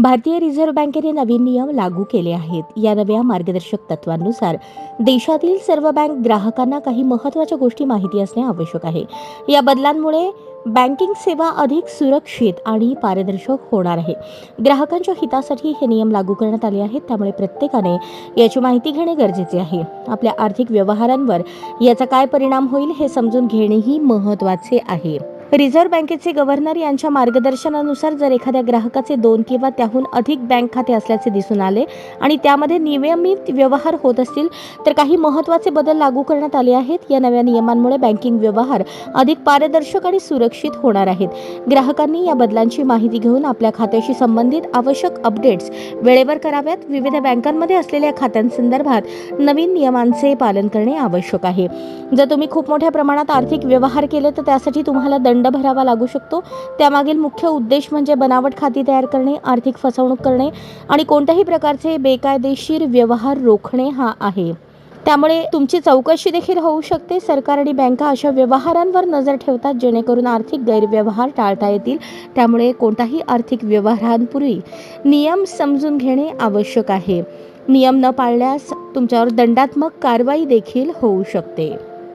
भारतीय रिझर्व्ह बँकेने नवीन नियम लागू केले आहेत. या नव्या मार्गदर्शक तत्वांनुसार देशातील सर्व बँक ग्राहकांना काही महत्त्वाच्या गोष्टी माहिती असणे आवश्यक आहे. या बदलांमुळे बँकिंग सेवा अधिक सुरक्षित आणि पारदर्शक होणार आहे. ग्राहकांच्या हितासाठी हे नियम लागू करण्यात आले आहेत त्यामुळे प्रत्येकाने याची माहिती घेणे गरजेचे आहे. आपल्या आर्थिक व्यवहारांवर याचा काय परिणाम होईल हे समजून घेणेही महत्त्वाचे आहे. रिझर्व्ह बँकेचे गव्हर्नर यांच्या मार्गदर्शनानुसार जर एखाद्या ग्राहकाचे दोन किंवा त्याहून अधिक बँक खाते असल्याचे दिसून आले आणि त्यामध्ये नियमित व्यवहार होत असतील तर काही महत्त्वाचे बदल लागू करण्यात आले आहेत. या नव्या नियमांमुळे बँकिंग व्यवहार अधिक पारदर्शक आणि सुरक्षित होणार आहेत. ग्राहकांनी या बदलांची माहिती घेऊन आपल्या खात्याशी संबंधित आवश्यक अपडेट्स वेळेवर कराव्यात. विविध बँकांमध्ये असलेल्या खात्यांसंदर्भात नवीन नियमांचे पालन करणे आवश्यक आहे. जर तुम्ही खूप मोठ्या प्रमाणात आर्थिक व्यवहार केले तर त्यासाठी तुम्हाला दंड दंड भरावा लागू शकतो. त्यामागील मुख्य उद्देश म्हणजे बनावट खाती तयार करणे आर्थिक फसवणूक करणे आणि कोणत्याही प्रकारचे बेकायदेशीर व्यवहार रोखणे हा आहे. त्यामुळे तुमची चौकशी देखील होऊ शकते. सरकार आणि बँका अशा व्यवहारांवर नजर ठेवतात जेणेकरून आर्थिक गैरव्यवहार टाळता येतील. त्यामुळे कोणताही आर्थिक व्यवहारांपूर्वी नियम समजून घेणे आवश्यक आहे. नियम न पाळल्यास तुमच्यावर दंडात्मक कारवाई देखील होऊ शकते.